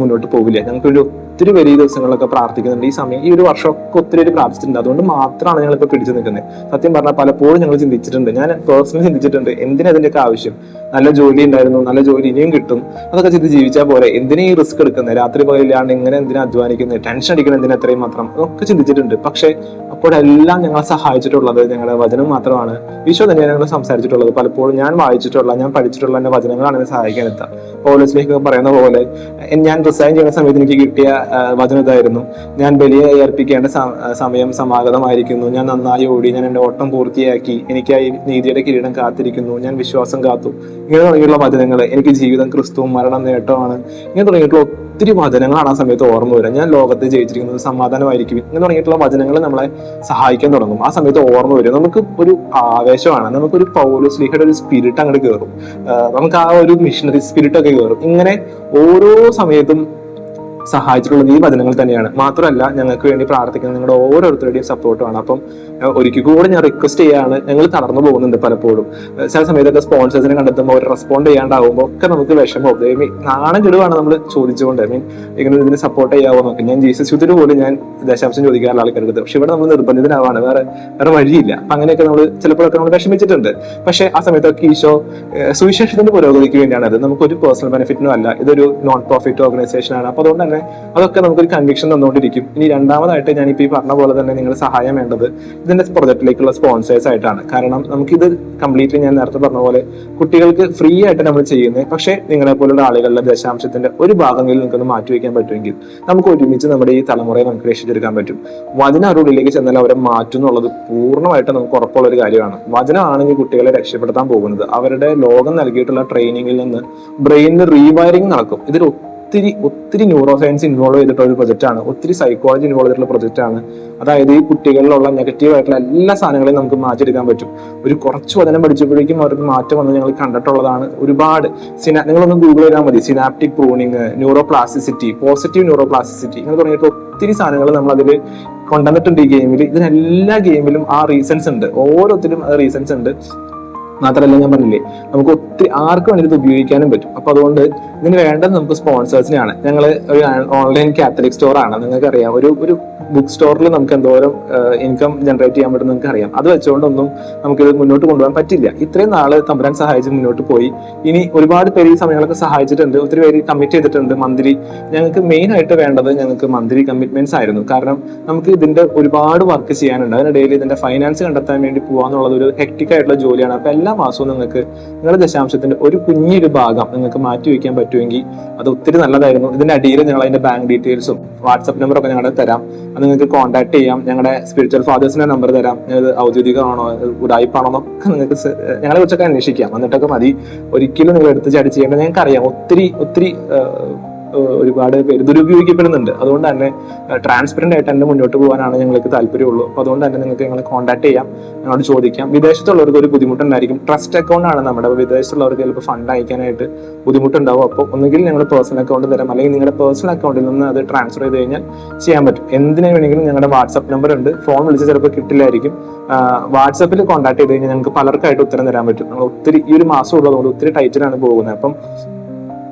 മുന്നോട്ട് പോകില്ല ഞങ്ങൾക്കൊരു ഒത്തിരി വലിയ ദിവസങ്ങളൊക്കെ പ്രാർത്ഥിക്കുന്നുണ്ട്. ഈ സമയം ഈ ഒരു വർഷമൊക്കെ ഒത്തിരി പേര് പ്രാർത്ഥിച്ചിട്ടുണ്ട്. അതുകൊണ്ട് മാത്രമാണ് ഞങ്ങൾ ഇപ്പൊ പിടിച്ചു നിൽക്കുന്നത്. സത്യം പറഞ്ഞാൽ പലപ്പോഴും ഞങ്ങൾ ചിന്തിച്ചിട്ടുണ്ട്. ഞാൻ പേഴ്സണലി ചിന്തിച്ചിട്ടുണ്ട് എന്തിനാ ഇതിന്റെയൊക്കെ ആവശ്യം? നല്ല ജോലി ഉണ്ടായിരുന്നു നല്ല ജോലി ഇനിയും കിട്ടും. അതൊക്കെ ചെയ്ത് ജീവിച്ചാൽ പോലെ എന്തിനാ ഈ റിസ്ക് എടുക്കുന്നത്? രാത്രി പോയില്ലാണ്ട് ഇങ്ങനെ എന്തിനാ അധ്വാനിക്കുന്നത്? ടെൻഷൻ അടിക്കുന്നത് എന്തിനാ അത്രയും മാത്രം? അതൊക്കെ ചിന്തിച്ചിട്ടുണ്ട്. പക്ഷേ അപ്പോഴെല്ലാം ഞങ്ങളെ സഹായിച്ചിട്ടുള്ളത് ഞങ്ങളുടെ വചനം മാത്രമാണ്. ഈശോ തന്നെയാണ് ഞങ്ങൾ സംസാരിച്ചിട്ടുള്ളത്. പലപ്പോഴും ഞാൻ വായിച്ചിട്ടുള്ള ഞാൻ പഠിച്ചിട്ടുള്ള എന്റെ വചനങ്ങളാണ് എന്നെ സഹായിക്കാൻ എത്താം. പോലീസിലേക്ക് പറയുന്ന പോലെ ഞാൻ റിസൈൻ ചെയ്യുന്ന സമയത്ത് എനിക്ക് കിട്ടിയ വചനം ഇതായിരുന്നു. ഞാൻ ബലിയെ അർപ്പിക്കേണ്ട സമയം സമാഗതമായിരിക്കുന്നു. ഞാൻ നന്നായി ഓടി ഞാൻ എന്റെ ഓട്ടം പൂർത്തിയാക്കി എനിക്കായി നീതിയുടെ കിരീടം കാത്തിരിക്കുന്നു. ഞാൻ വിശ്വാസം കാത്തു. ഇങ്ങനെ തുടങ്ങിയുള്ള വചനങ്ങൾ എനിക്ക് ജീവിതം ക്രിസ്തുവും മരണം നേട്ടമാണ് ഇങ്ങനെ തുടങ്ങിയിട്ടുള്ള ഒത്തിരി വചനങ്ങളാണ് ആ സമയത്ത് ഓർമ്മ വരിക ഞാൻ ലോകത്തെ ജയിച്ചിരിക്കുന്നത് സമാധാനമായിരിക്കും. ഇങ്ങനെ തുടങ്ങിയിട്ടുള്ള വചനങ്ങൾ നമ്മളെ സഹായിക്കാൻ തുടങ്ങും. ആ സമയത്ത് ഓർമ്മ വരും. നമുക്ക് ഒരു ആവേശമാണ്. നമുക്കൊരു പൗലോസ്ലിഹയുടെ ഒരു സ്പിരിറ്റ് അങ്ങോട്ട് കയറും നമുക്ക് ആ ഒരു മിഷനറി സ്പിരിറ്റ് ഒക്കെ കയറും ഇങ്ങനെ ഓരോ സമയത്തും സഹായിച്ചിട്ടുള്ളത് ഈ വചനങ്ങൾ തന്നെയാണ്. മാത്രമല്ല ഞങ്ങൾക്ക് വേണ്ടി പ്രാർത്ഥിക്കുന്ന നിങ്ങളുടെ ഓരോരുത്തരുടെയും സപ്പോർട്ടുമാണ്. അപ്പം ഒരിക്കൽ കൂടെ ഞാൻ റിക്വസ്റ്റ് ചെയ്യാണ്. ഞങ്ങൾ തളർന്നു പോകുന്നുണ്ട് പലപ്പോഴും. ചില സമയത്തൊക്കെ സ്പോൺസേഴ്സിനെ കണ്ടെത്തുമ്പോൾ അവർ റെസ്പോണ്ട് ചെയ്യാണ്ടാവുമ്പോൾ ഒക്കെ നമുക്ക് വിഷമം. ദൈവമേ നാണം കെടുവാണ് നമ്മൾ ചോദിച്ചുകൊണ്ട്. ഐ മീൻ ഇങ്ങനെ ഇതിന് സപ്പോർട്ട് ചെയ്യാവോ നോക്കി ഞാൻ ജീസസ് യൂത്തിന് പോലും ഞാൻ ദശാംശം ചോദിക്കാറുള്ള ആൾക്കാർക്ക് പക്ഷെ ഇവിടെ നമ്മൾ നിർബന്ധിതനാവാണ്. വേറെ വേറെ വഴിയില്ല. അപ്പം അങ്ങനെയൊക്കെ നമ്മൾ ചിലപ്പോഴൊക്കെ നമ്മൾ വിഷമിച്ചിട്ടുണ്ട്. പക്ഷേ ആ സമയത്തൊക്കെ ഈശോ സുവിശേഷത്തിന്റെ പുരോഗതിക്ക് വേണ്ടിയാണ് അത്. നമുക്കൊരു പേഴ്സണൽ ബെനിഫിറ്റിനും അല്ല. ഇതൊരു നോൺ പ്രോഫിറ്റ് ഓർഗനൈസേഷൻ ആണ്. അപ്പൊ അതുകൊണ്ട് തന്നെ അതൊക്കെ നമുക്കൊരു കൺവിക്ഷൻ തന്നുകൊണ്ടിരിക്കും. ഇനി രണ്ടാമതായിട്ട് ഞാൻ ഇപ്പോൾ ഈ പറഞ്ഞ പോലെ തന്നെ നിങ്ങൾ സഹായം വേണ്ടത് ഇതിന്റെ പ്രൊജക്റ്റിലേക്കുള്ള സ്പോൺസേഴ്സ് ആയിട്ടാണ്. കാരണം നമുക്കിത് കംപ്ലീറ്റ്ലി ഞാൻ നേരത്തെ പറഞ്ഞ പോലെ കുട്ടികൾക്ക് ഫ്രീ ആയിട്ട് നമ്മൾ ചെയ്യുന്നത് പക്ഷേ നിങ്ങളെ പോലുള്ള ആളുകളുടെ ദശാംശത്തിന്റെ ഒരു ഭാഗങ്ങളിൽ നിങ്ങൾക്കൊന്ന് മാറ്റിവെക്കാൻ പറ്റുമെങ്കിൽ നമുക്ക് ഒരുമിച്ച് നമ്മുടെ ഈ തലമുറയെ നമുക്ക് രക്ഷിച്ചെടുക്കാൻ പറ്റും. വചന അറിവിലേക്ക് ചെന്നാൽ അവരെ മാറ്റും എന്നുള്ളത് പൂർണമായിട്ട് നമുക്ക് ഉറപ്പുള്ള ഒരു കാര്യമാണ് വചനമാണെങ്കിൽ കുട്ടികളെ രക്ഷപ്പെടുത്താൻ പോകുന്നത്. അവരുടെ ലോകം നൽകിയിട്ടുള്ള ട്രെയിനിങ്ങിൽ നിന്ന് ബ്രെയിനിന് റീവയറിംഗ് നടക്കും. ഇതിൽ ഒത്തിരി ഒത്തിരി ന്യൂറോ സയൻസ് ഇൻവോൾവ് ചെയ്തിട്ടുള്ള ഒരു പ്രൊജക്റ്റ് ആണ്. ഒത്തിരി സൈക്കോളജി ഇൻവോൾവ് ചെയ്തിട്ടുള്ള ആണ്. അതായത് ഈ കുട്ടികളിലുള്ള നെഗറ്റീവ് ആയിട്ടുള്ള എല്ലാ സാധനങ്ങളെയും നമുക്ക് മാറ്റിയെടുക്കാൻ പറ്റും. ഒരു കുറച്ച് വചനം പഠിച്ചപ്പോഴേക്കും അവർക്ക് മാറ്റം വന്ന് ഞങ്ങൾ കണ്ടിട്ടുള്ളതാണ്. ഒരുപാട് സിനാ നിങ്ങളൊന്ന് ഗൂഗിൾ ചെയ്താൽ മതി. Synaptic pruning neuroplasticity positive neuroplasticity ഇങ്ങനെ തുടങ്ങിയിട്ട് ഒത്തിരി സാധനങ്ങൾ നമ്മൾ അതിൽ കൊണ്ടുവന്നിട്ടുണ്ട് ഈ ഗെയിമിൽ ഇതിനെല്ലാ ഗെയിമിലും ആ റീസൺസ് ഉണ്ട്. ഓരോത്തിലും റീസൺസ് ഉണ്ട്. മാത്രമല്ല ഞാൻ പറഞ്ഞില്ലേ നമുക്ക് ഒത്തിരി ആർക്ക് വേണ്ടി ഇത് ഉപയോഗിക്കാനും പറ്റും. അപ്പൊ അതുകൊണ്ട് ഇതിന് വേണ്ടത് നമുക്ക് സ്പോൺസേഴ്സിനെയാണ്. ഞങ്ങൾ ഒരു ഓൺലൈൻ കാത്തലിക് സ്റ്റോർ ആണ് നിങ്ങൾക്ക് അറിയാം ഒരു ഒരു ബുക്ക് സ്റ്റോറിൽ നമുക്ക് എന്തോരം ഇൻകം ജനറേറ്റ് ചെയ്യാൻ പറ്റും നിങ്ങൾക്ക് അറിയാം അത് വെച്ചുകൊണ്ടൊന്നും നമുക്ക് നമുക്കിത് മുന്നോട്ട് കൊണ്ടുപോകാൻ പറ്റില്ല. ഇത്രയും നാൾ തമ്പുരാൻ സഹായിച്ച് മുന്നോട്ട് പോയി. ഇനി ഒരുപാട് പേര് ഈ സമയങ്ങളൊക്കെ സഹായിച്ചിട്ടുണ്ട്. ഒത്തിരി പേര് കമ്മിറ്റ് ചെയ്തിട്ടുണ്ട് മന്ത്രി ഞങ്ങൾക്ക് മെയിൻ ആയിട്ട് വേണ്ടത് ഞങ്ങൾക്ക് മന്ത്രി കമ്മിറ്റ്മെന്റ്സ് ആയിരുന്നു. കാരണം നമുക്ക് ഇതിന്റെ ഒരുപാട് വർക്ക് ചെയ്യാനുണ്ട്. അതിനിടയിൽ ഇതിന്റെ ഫൈനാൻസ് കണ്ടെത്താൻ വേണ്ടി പോകാന്നുള്ളത് ഒരു ഹെക്ടിക് ആയിട്ടുള്ള ജോലിയാണ്. അപ്പൊ എല്ലാ മാസവും നിങ്ങൾക്ക് നിങ്ങളുടെ ദശാംശത്തിന്റെ ഒരു കുഞ്ഞൊരു ഭാഗം നിങ്ങൾക്ക് മാറ്റി വയ്ക്കാൻ പറ്റുമെങ്കിൽ അത് ഒത്തിരി നല്ലതായിരുന്നു. ഇതിന്റെ അടിയിൽ ഞങ്ങൾ അതിന്റെ ബാങ്ക് ഡീറ്റെയിൽസും വാട്സ്ആപ്പ് നമ്പർ ഒക്കെ ഞങ്ങളുടെ തരാം. അത് നിങ്ങൾക്ക് കോൺടാക്ട് ചെയ്യാം. ഞങ്ങളുടെ സ്പിരിച്വൽ ഫാദേഴ്സിന്റെ നമ്പർ തരാം. ഇത് ഔദ്യോഗികമാണോ ഉടായ്പാണോ എന്നൊക്കെ നിങ്ങൾക്ക് ഞങ്ങളെ കുറിച്ചൊക്കെ അന്വേഷിക്കാം. എന്നിട്ടൊക്കെ മതി. ഒരിക്കലും നിങ്ങൾ എടുത്ത് ചാടി ചെയ്യേണ്ട ഞങ്ങൾക്ക് അറിയാം ഒത്തിരി ഒത്തിരി ഒരുപാട് പേര് ദുരുപയോഗിക്കപ്പെടുന്നുണ്ട്. അതുകൊണ്ട് തന്നെ ട്രാൻസ്പെറന്റ് ആയിട്ട് തന്നെ മുന്നോട്ട് പോകാനാണ് ഞങ്ങൾക്ക് താല്പര്യമുള്ളൂ. അപ്പോൾ അതുകൊണ്ട് തന്നെ നിങ്ങൾക്ക് ഞങ്ങളെ കോൺടാക്ട് ചെയ്യാം ഞങ്ങളോട് ചോദിക്കാം. വിദേശത്തുള്ളവർക്ക് ഒരു ബുദ്ധിമുട്ടുണ്ടായിരിക്കും. ട്രസ്റ്റ് അക്കൗണ്ട് ആണ് നമ്മുടെ വിദേശത്തുള്ളവർക്ക് ചിലപ്പോൾ ഫണ്ട് അയക്കാനായിട്ട് ബുദ്ധിമുട്ടുണ്ടാവും. അപ്പോൾ ഒന്നുകിൽ ഞങ്ങൾ പേഴ്സണൽ അക്കൗണ്ട് തരാം. അല്ലെങ്കിൽ നിങ്ങളുടെ പേഴ്സണൽ അക്കൗണ്ടിൽ നിന്ന് അത് ട്രാൻസ്ഫർ ചെയ്ത് കഴിഞ്ഞാൽ ചെയ്യാൻ പറ്റും. എന്തിനു വേണമെങ്കിലും ഞങ്ങളുടെ വാട്സ്ആപ്പ് നമ്പർ ഉണ്ട്. ഫോൺ വിളിച്ച് ചിലപ്പോൾ കിട്ടില്ലായിരിക്കും. വാട്സപ്പിൽ കോൺടാക്ട് ചെയ്ത് കഴിഞ്ഞാൽ ഞങ്ങൾക്ക് പലർക്കായിട്ട് ഉത്തരം തരാൻ പറ്റും. നമ്മൾ ഒത്തിരി ഈ ഒരു മാസം ഉള്ളതുകൊണ്ട് ഒത്തിരി ടൈറ്റിലാണ് പോകുന്നത്. അപ്പം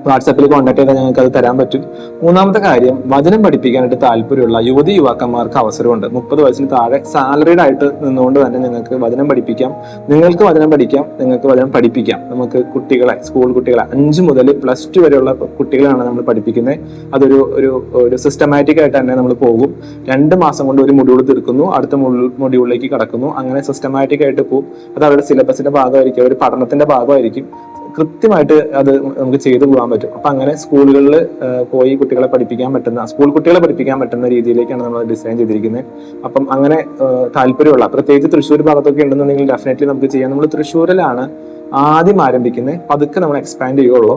വാട്സാപ്പിൽ കോൺടാക്ട് ചെയ്താൽ ഞങ്ങൾക്ക് അത് തരാൻ പറ്റും. മൂന്നാമത്തെ കാര്യം വചനം പഠിപ്പിക്കാനായിട്ട് താല്പര്യമുള്ള യുവതി യുവാക്കന്മാർക്ക് അവസരമുണ്ട്. മുപ്പത് വയസ്സിന് താഴെ സാലറീഡ് ആയിട്ട് നിന്നുകൊണ്ട് തന്നെ നിങ്ങൾക്ക് വചനം പഠിപ്പിക്കാം. നിങ്ങൾക്ക് വചനം പഠിക്കാം നിങ്ങൾക്ക് വചനം പഠിപ്പിക്കാം. നമുക്ക് കുട്ടികളെ സ്കൂൾ കുട്ടികളെ അഞ്ച് മുതൽ പ്ലസ് ടു വരെയുള്ള കുട്ടികളാണ് നമ്മൾ പഠിപ്പിക്കുന്നത്. അതൊരു ഒരു ഒരു സിസ്റ്റമാറ്റിക് ആയിട്ട് തന്നെ നമ്മൾ പോകും. രണ്ട് മാസം കൊണ്ട് ഒരു മൊഡ്യൂൾ തീർക്കുന്നു അടുത്ത മൊഡ്യൂളിലേക്ക് കടക്കുന്നു. അങ്ങനെ സിസ്റ്റമാറ്റിക് ആയിട്ട് പോകും. അത് അവരുടെ സിലബസിന്റെ ഭാഗമായിരിക്കും അവരുടെ പഠനത്തിന്റെ ഭാഗമായിരിക്കും. കൃത്യമായിട്ട് അത് നമുക്ക് ചെയ്തു പോകാൻ പറ്റും. അപ്പൊ അങ്ങനെ സ്കൂളുകളിൽ പോയി കുട്ടികളെ പഠിപ്പിക്കാൻ പറ്റുന്ന സ്കൂൾ കുട്ടികളെ പഠിപ്പിക്കാൻ പറ്റുന്ന രീതിയിലേക്കാണ് നമ്മൾ ഡിസൈൻ ചെയ്തിരിക്കുന്നത്. അപ്പം അങ്ങനെ താല്പര്യമുള്ള പ്രത്യേകിച്ച് തൃശ്ശൂർ ഭാഗത്തൊക്കെ ഉണ്ടെന്നുണ്ടെങ്കിൽ ഡെഫിനറ്റ്ലി നമുക്ക് ചെയ്യാം. നമ്മൾ തൃശ്ശൂരിലാണ് ആദ്യം ആരംഭിക്കുന്നത്. പതുക്കെ നമ്മൾ എക്സ്പാൻഡ് ചെയ്യുള്ളൂ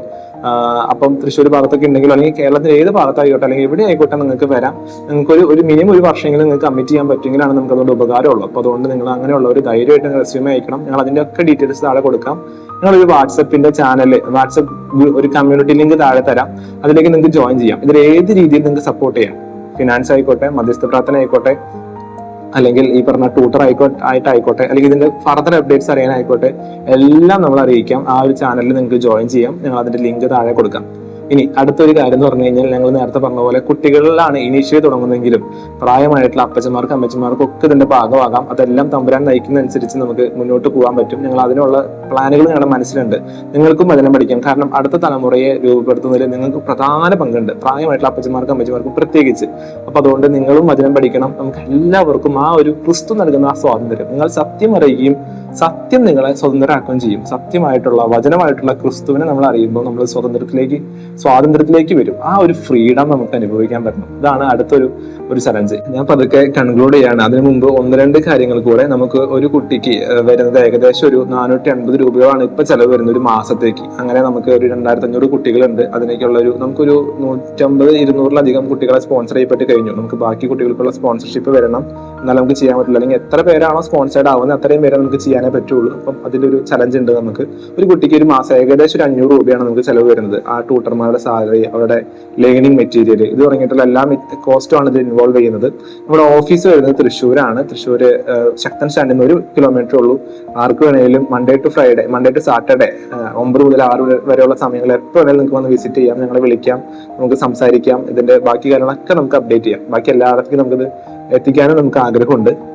അപ്പം തൃശ്ശൂർ ഭാഗത്തൊക്കെ ഉണ്ടെങ്കിലും അല്ലെങ്കിൽ കേരളത്തിൽ ഏത് ഭാഗത്തായിക്കോട്ടെ അല്ലെങ്കിൽ എവിടെ ആയിക്കോട്ടെ നിങ്ങൾക്ക് വരാം. നിങ്ങൾക്ക് ഒരു ഒരു മിനിമം ഒരു വർഷമെങ്കിലും നിങ്ങൾക്ക് കമ്മിറ്റ് ചെയ്യാൻ പറ്റുമെങ്കിലാണ് നമുക്ക് അതുകൊണ്ട് ഉപകാരമുള്ളൂ. അപ്പോൾ അതുകൊണ്ട് നിങ്ങൾ അങ്ങനെയുള്ള ഒരു ധൈര്യമായിട്ട് റെസ്യൂമേ അയക്കണം. ഞങ്ങൾ അതിന്റെ ഒക്കെ ഡീറ്റെയിൽസ് താഴെ കൊടുക്കാം. ഞങ്ങളൊരു വാട്സപ്പിന്റെ ചാനൽ വാട്സപ്പ് ഒരു കമ്മ്യൂണിറ്റി ലിങ്ക് താഴെ തരാം. അതിലേക്ക് നിങ്ങൾക്ക് ജോയിൻ ചെയ്യാം. ഇതിൽ ഏത് രീതിയിൽ നിങ്ങൾക്ക് സപ്പോർട്ട് ചെയ്യാം? ഫിനാൻസ് ആയിക്കോട്ടെ മധ്യസ്ഥ പ്രാർത്ഥന ആയിക്കോട്ടെ അല്ലെങ്കിൽ ഈ പറഞ്ഞ ട്യൂട്ടർ ആയിക്കോട്ടെ ആയിട്ടായിക്കോട്ടെ അല്ലെങ്കിൽ ഇതിന്റെ ഫർദർ അപ്ഡേറ്റ്സ് അറിയാനായിക്കോട്ടെ എല്ലാം നമ്മൾ അറിയിക്കാം. ആ ഒരു ചാനലിൽ നിങ്ങൾക്ക് ജോയിൻ ചെയ്യാം. ഞങ്ങൾ അതിന്റെ ലിങ്ക് താഴെ കൊടുക്കാം. ഇനി അടുത്തൊരു കാര്യം എന്ന് പറഞ്ഞു കഴിഞ്ഞാൽ ഞങ്ങൾ നേരത്തെ പറഞ്ഞ പോലെ കുട്ടികളിലാണ് ഇനീഷ്യലി തുടങ്ങുന്നതെങ്കിലും പ്രായമായിട്ടുള്ള അപ്പച്ചന്മാർക്കും അമ്മച്ചന്മാർക്കും ഒക്കെ ഇതിന്റെ ഭാഗമാകാം. അതെല്ലാം തമ്പുരാൻ നയിക്കുന്നതനുസരിച്ച് നമുക്ക് മുന്നോട്ട് പോകാൻ പറ്റും. ഞങ്ങൾ അതിനുള്ള പ്ലാനുകൾ ഞങ്ങളുടെ മനസ്സിലുണ്ട്. നിങ്ങൾക്കും അതിനെ പഠിക്കാം. കാരണം അടുത്ത തലമുറയെ രൂപപ്പെടുത്തുന്നതിൽ നിങ്ങൾക്ക് പ്രധാന പങ്കുണ്ട്. പ്രായമായിട്ടുള്ള അപ്പച്ചന്മാർക്കും അമ്മച്ചന്മാർക്കും പ്രത്യേകിച്ച്. അപ്പൊ അതുകൊണ്ട് നിങ്ങളും അതിനെ പഠിക്കണം. നമുക്ക് എല്ലാവർക്കും ആ ഒരു ക്രിസ്തു നൽകുന്ന ആ സ്വാതന്ത്ര്യം. നിങ്ങൾ സത്യം അറിയുകയും സത്യം നിങ്ങളെ സ്വതന്ത്രരാക്കുകയും ചെയ്യും. സത്യമായിട്ടുള്ള വചനമായിട്ടുള്ള ക്രിസ്തുവിനെ നമ്മൾ അറിയുമ്പോൾ നമ്മൾ സ്വതന്ത്രത്തിലേക്ക് സ്വാതന്ത്ര്യത്തിലേക്ക് വരും. ആ ഒരു ഫ്രീഡം നമുക്ക് അനുഭവിക്കാൻ പറ്റണം. ഇതാണ് അടുത്തൊരു ഒരു ചലഞ്ച്. ഞാൻ പതുക്കെ കൺക്ലൂഡ് ചെയ്യാണ്. അതിനു മുമ്പ് ഒന്ന് രണ്ട് കാര്യങ്ങൾ കൂടെ നമുക്ക് ഒരു കുട്ടിക്ക് വരുന്നത് ഏകദേശം ഒരു നാനൂറ്റി അൻപത് രൂപയോളാണ് ഇപ്പൊ ചെലവ് വരുന്നത് ഒരു മാസത്തേക്ക്. അങ്ങനെ നമുക്ക് ഒരു രണ്ടായിരത്തി അഞ്ഞൂറ് കുട്ടികളുണ്ട്. അതിനേക്കുള്ള ഒരു നമുക്കൊരു നൂറ്റമ്പത് ഇരുന്നൂറിലധികം കുട്ടികളെ സ്പോൺസർ ചെയ്യപ്പെട്ട് കഴിഞ്ഞു. നമുക്ക് ബാക്കി കുട്ടികൾക്കുള്ള സ്പോൺസർഷിപ്പ് വരണം. എന്നാൽ നമുക്ക് ചെയ്യാൻ പറ്റില്ല അല്ലെങ്കിൽ എത്ര പേരാണോ സ്പോൺസേഡ് ആവുന്നത് അത്രയും പേരെ നമുക്ക് ചെയ്യാനേ പറ്റുള്ളൂ. അപ്പം അതിലൊരു ചലഞ്ച് ഉണ്ട് നമുക്ക്. ഒരു കുട്ടിക്ക് ഒരു മാസം ഏകദേശം ഒരു അഞ്ഞൂറ് രൂപയാണ് നമുക്ക് ചെലവ് വരുന്നത്. ആ ട്യൂട്ടർമാരുടെ സാലറി അവരുടെ ലേണിംഗ് മെറ്റീരിയൽ ഇത് തുടങ്ങിയിട്ടുള്ള എല്ലാ കോസ്റ്റുമാണ് ഇത് ഇൻവോൾവ് ചെയ്യുന്നത്. നമ്മുടെ ഓഫീസ് വരുന്നത് തൃശ്ശൂരാണ്. തൃശ്ശൂർ ശക്തൻ സ്റ്റാൻഡിൽ നിന്ന് ഒരു കിലോമീറ്റർ ഉള്ളൂ. ആർക്ക് വേണമെങ്കിലും Monday to Friday Monday to Saturday ഒമ്പത് മുതൽ ആറ് വരെയുള്ള സമയങ്ങളിൽ എപ്പോൾ വേണമെങ്കിലും നിങ്ങൾക്ക് വന്ന് വിസിറ്റ് ചെയ്യാം. ഞങ്ങളെ വിളിക്കാം. നമുക്ക് സംസാരിക്കാം. ഇതിന്റെ ബാക്കി കാര്യങ്ങളൊക്കെ നമുക്ക് അപ്ഡേറ്റ് ചെയ്യാം. ബാക്കി എല്ലായിടത്തേക്കും നമുക്കിത് എത്തിക്കാനും നമുക്ക് ആഗ്രഹമുണ്ട്.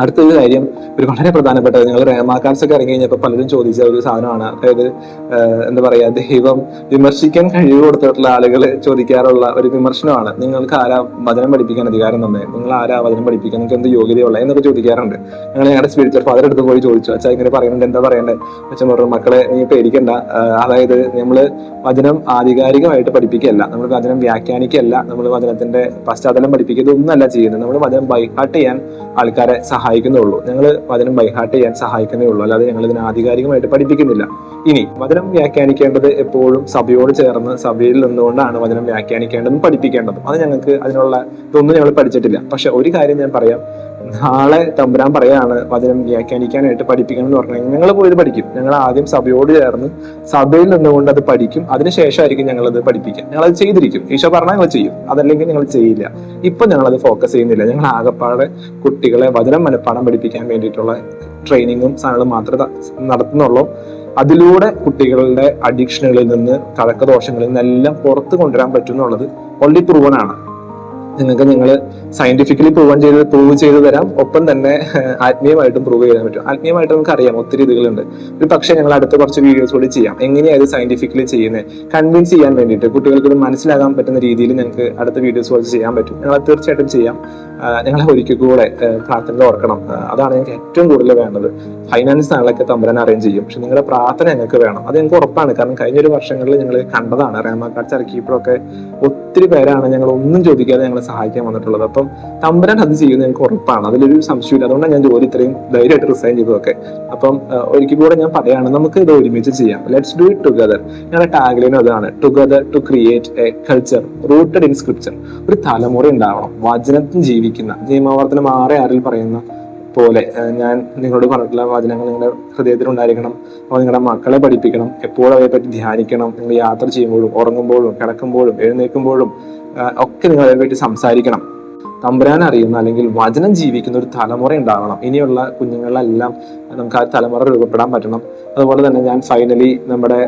അടുത്തൊരു കാര്യം ഒരു വളരെ പ്രധാനപ്പെട്ടത് നിങ്ങൾ റേമാക്കാർസ് ഒക്കെ ഇറങ്ങി കഴിഞ്ഞപ്പോൾ പലരും ചോദിച്ച ഒരു സാധനമാണ്. അതായത് എന്താ പറയാ ദൈവം വിമർശിക്കാൻ കഴിവ് കൊടുത്തിട്ടുള്ള ആളുകൾ ചോദിക്കാറുള്ള ഒരു വിമർശനമാണ്. നിങ്ങൾക്ക് ആരാ വചനം പഠിപ്പിക്കാൻ അധികാരം തന്നെ? നിങ്ങൾ ആരാ വചനം പഠിപ്പിക്കാൻ? നിങ്ങൾക്ക് എന്ത് യോഗ്യതയുള്ള? എന്നൊക്കെ ചോദിക്കാറുണ്ട്. ഞങ്ങൾ ഞങ്ങളുടെ സ്പിരിച്വൽ ഫാദർ എടുത്ത് പോയി ചോദിച്ചു. അച്ഛാ ഇങ്ങനെ പറയുന്നുണ്ട് എന്താ പറയണ്ടേ? അച്ഛൻ പറഞ്ഞു മക്കളെ നീ പേടിക്കണ്ട. അതായത് നമ്മൾ വചനം ആധികാരികമായിട്ട് പഠിപ്പിക്കുകയല്ല നമ്മൾ വചനം വ്യാഖ്യാനിക്കുകയല്ല നമ്മൾ വചനത്തിന്റെ പശ്ചാത്തലം പഠിപ്പിക്കുക ഇതൊന്നല്ല ചെയ്യുന്നത്. നമ്മൾ വചനം ബൈഹാർട്ട് ചെയ്യാൻ ആൾക്കാരെ സഹായിക്കുന്നേ സഹായിക്കുന്നുള്ളൂ ഞങ്ങൾ വചനം ബൈഹാർട്ട് ചെയ്യാൻ സഹായിക്കുന്നേ ഉള്ളൂ അല്ലാതെ ഞങ്ങൾ ഇതിനെ ആധികാരികമായിട്ട് പഠിപ്പിക്കുന്നില്ല. ഇനി വചനം വ്യാഖ്യാനിക്കേണ്ടത് എപ്പോഴും സഭയോട് ചേർന്ന് സഭയിൽ നിന്നുകൊണ്ടാണ് വചനം വ്യാഖ്യാനിക്കേണ്ടതും പഠിപ്പിക്കേണ്ടതും. അത് ഞങ്ങൾക്ക് അതിനുള്ള ഇതൊന്നും ഞങ്ങൾ പഠിച്ചിട്ടില്ല. പക്ഷെ ഒരു കാര്യം ഞാൻ പറയാം. നാളെ തമ്പുരാൻ പറയാണ് വചനം വ്യാഖ്യാനിക്കാനായിട്ട് പഠിപ്പിക്കണം എന്ന് പറഞ്ഞാൽ ഞങ്ങൾ പോയത് പഠിക്കും. ഞങ്ങൾ ആദ്യം സഭയോട് ചേർന്ന് സഭയിൽ നിന്നുകൊണ്ട് അത് പഠിക്കും. അതിനുശേഷമായിരിക്കും ഞങ്ങൾ അത് പഠിപ്പിക്കുക. ഞങ്ങൾ അത് ചെയ്തിരിക്കും. ഈശോ പറഞ്ഞാൽ ഞങ്ങൾ ചെയ്യും. അതല്ലെങ്കിൽ ഞങ്ങൾ ചെയ്യില്ല. ഇപ്പൊ ഞങ്ങൾ അത് ഫോക്കസ് ചെയ്യുന്നില്ല. ഞങ്ങൾ ആകപ്പാടെ കുട്ടികളെ വചനം മനഃപ്പാടം പഠിപ്പിക്കാൻ വേണ്ടിയിട്ടുള്ള ട്രെയിനിങ്ങും സാധനങ്ങളും മാത്രമേ നടത്തുന്നുള്ളൂ. അതിലൂടെ കുട്ടികളുടെ അഡിക്ഷനുകളിൽ നിന്ന് കഴക്കദോഷങ്ങളിൽ നിന്നെല്ലാം പുറത്ത് കൊണ്ടുവരാൻ പറ്റും എന്നുള്ളത് ഓൾറെഡി പ്രൂവൺ ആണ് നിങ്ങൾക്ക് നിങ്ങൾ സയന്റിഫിക്കലി പ്രൂവ് ചെയ്ത് പ്രൂവ് ചെയ്ത് തരാം. ഒപ്പം തന്നെ ആത്മീയമായിട്ടും പ്രൂവ് ചെയ്യാൻ പറ്റും. ആത്മീയമായിട്ട് നമുക്ക് അറിയാം ഒത്തിരി ഇതുകളുണ്ട്. ഒരു പക്ഷേ ഞങ്ങൾ അടുത്ത കുറച്ച് വീഡിയോസ് കൂടി ചെയ്യാം. എങ്ങനെയാണ് ഇത് സയന്റിഫിക്കലി ചെയ്യുന്നത് കൺവിൻസ് ചെയ്യാൻ വേണ്ടിയിട്ട് കുട്ടികൾക്ക് ഇത് മനസ്സിലാകാൻ പറ്റുന്ന രീതിയിൽ ഞങ്ങൾക്ക് അടുത്ത വീഡിയോസ് കുറച്ച് ചെയ്യാൻ പറ്റും. ഞങ്ങൾ തീർച്ചയായിട്ടും ചെയ്യാം. ഞങ്ങളെ ഒരിക്കൽ കൂടെ പ്രാർത്ഥന ഓർക്കണം. അതാണ് ഞങ്ങൾക്ക് ഏറ്റവും കൂടുതൽ വേണ്ടത്. ഫൈനാൻസ് നാളൊക്കെ തമ്പരാൻ അറേഞ്ച് ചെയ്യും. പക്ഷെ നിങ്ങളുടെ പ്രാർത്ഥന ഞങ്ങൾക്ക് വേണം. അത് ഞങ്ങൾക്ക് ഉറപ്പാണ്. കാരണം കഴിഞ്ഞ ഒരു വർഷങ്ങളിൽ ഞങ്ങൾ കണ്ടതാണ്. റേമാക്കാട് ചരക്കിയപ്പോഴൊക്കെ ഒത്തിരി പേരാണ് ഞങ്ങൾ ഒന്നും ചോദിക്കാതെ ഞങ്ങളെ സഹായിക്കാൻ വന്നിട്ടുള്ളത്. അപ്പം തമ്പുരാൻ അത് ചെയ്യുന്ന എനിക്ക് ഉറപ്പാണ്. അതിലൊരു സംശയമില്ല അതുകൊണ്ടാണ് ഞാൻ ജോലി ഇത്രയും ധൈര്യമായിട്ട് റിസൈൻ ചെയ്തതൊക്കെ. അപ്പം ഒരിക്കൽ കൂടെ ഞാൻ പറയാണ് നമുക്ക് ഇത് ഒരുമിച്ച് ചെയ്യാം. ലെറ്റ്സ് ഡു ഇറ്റ് ടുഗദർ ഞങ്ങളുടെ ടാഗ്ലൈനും അതാണ്. Together to create a culture rooted in scripture ഒരു തലമുറ ഉണ്ടാവണം. വചനത്തിൽ ജീവിക്കുന്ന നിയമാവർത്തനം ആറേ ആറിൽ പറയുന്ന പോലെ ഞാൻ നിങ്ങളോട് പറഞ്ഞിട്ടുള്ള വചനങ്ങൾ നിങ്ങളുടെ ഹൃദയത്തിൽ ഉണ്ടായിരിക്കണം. അപ്പോൾ നിങ്ങളുടെ മക്കളെ പഠിപ്പിക്കണം. എപ്പോഴും അവയെ പറ്റി ധ്യാനിക്കണം. നിങ്ങൾ യാത്ര ചെയ്യുമ്പോഴും ഉറങ്ങുമ്പോഴും കിടക്കുമ്പോഴും എഴുന്നേൽക്കുമ്പോഴും ഒക്കെ നിങ്ങൾ അതിനെപ്പറ്റി സംസാരിക്കണം. തമ്പുരാൻ അറിയുന്ന അല്ലെങ്കിൽ വചനം ജീവിക്കുന്ന ഒരു തലമുറ ഉണ്ടാവണം. ഇനിയുള്ള കുഞ്ഞുങ്ങളെല്ലാം നമുക്ക് ആ തലമുറ രൂപപ്പെടാൻ പറ്റണം. അതുപോലെ തന്നെ ഞാൻ ഫൈനലി നമ്മുടെ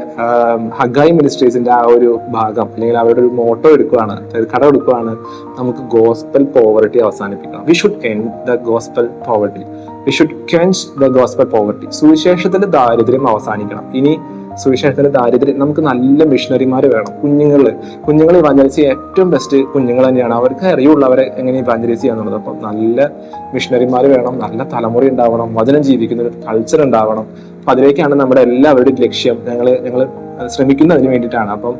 ഹഗായ് മിനിസ്ട്രീസിന്റെ ആ ഒരു ഭാഗം അല്ലെങ്കിൽ അവരുടെ ഒരു മോട്ടോ എടുക്കുകയാണ് കട എടുക്കുകയാണ് നമുക്ക് ഗോസ്പൽ പോവർട്ടി അവസാനിപ്പിക്കണം. We should end the gospel poverty we should quench the gospel poverty സുവിശേഷത്തിന്റെ ദാരിദ്ര്യം അവസാനിക്കണം. ഇനി സുവിശേഷത്തിന്റെ ദാരിദ്ര്യം. നമുക്ക് നല്ല മിഷണറിമാർ വേണം. കുഞ്ഞുങ്ങൾ കുഞ്ഞുങ്ങൾ ഇവാഞ്ചലൈസ് ചെയ്യാൻ ഏറ്റവും ബെസ്റ്റ് കുഞ്ഞുങ്ങൾ തന്നെയാണ്. അവർക്ക് അറിയുള്ളവരെ എങ്ങനെ ഇവാഞ്ചലൈസ് ചെയ്യാന്നുള്ളത്. അപ്പം നല്ല മിഷണറിമാർ വേണം. നല്ല തലമുറ ഉണ്ടാവണം. വചനം ജീവിക്കുന്ന ഒരു കൾച്ചർ ഉണ്ടാവണം. അപ്പൊ അതിലേക്കാണ് നമ്മുടെ എല്ലാവരുടെയും ലക്ഷ്യം. ഞങ്ങൾ ഞങ്ങൾ ശ്രമിക്കുന്നതിന് വേണ്ടിയിട്ടാണ്. അപ്പം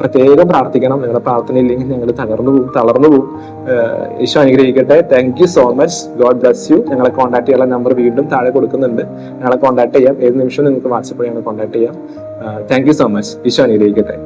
പ്രത്യേകം പ്രാർത്ഥിക്കണം. നിങ്ങളുടെ പ്രാർത്ഥന ഇല്ലെങ്കിൽ ഞങ്ങൾ തകർന്നു പോകും തളർന്നു പോകും. യേശു അനുഗ്രഹിക്കട്ടെ. Thank you so much God bless you ഞങ്ങളെ കോൺടാക്ട് ചെയ്യാനുള്ള നമ്പർ വീണ്ടും താഴെ കൊടുക്കുന്നുണ്ട്. ഞങ്ങളെ കോൺടാക്ട് ചെയ്യാം. ഏത് നിമിഷം നിങ്ങൾക്ക് വാട്സപ്പ് ഞങ്ങൾ കോൺടാക്ട് ചെയ്യാം. താങ്ക് യു സോ മച്ച് ഈശോ അനുഗ്രഹിക്കട്ടെ.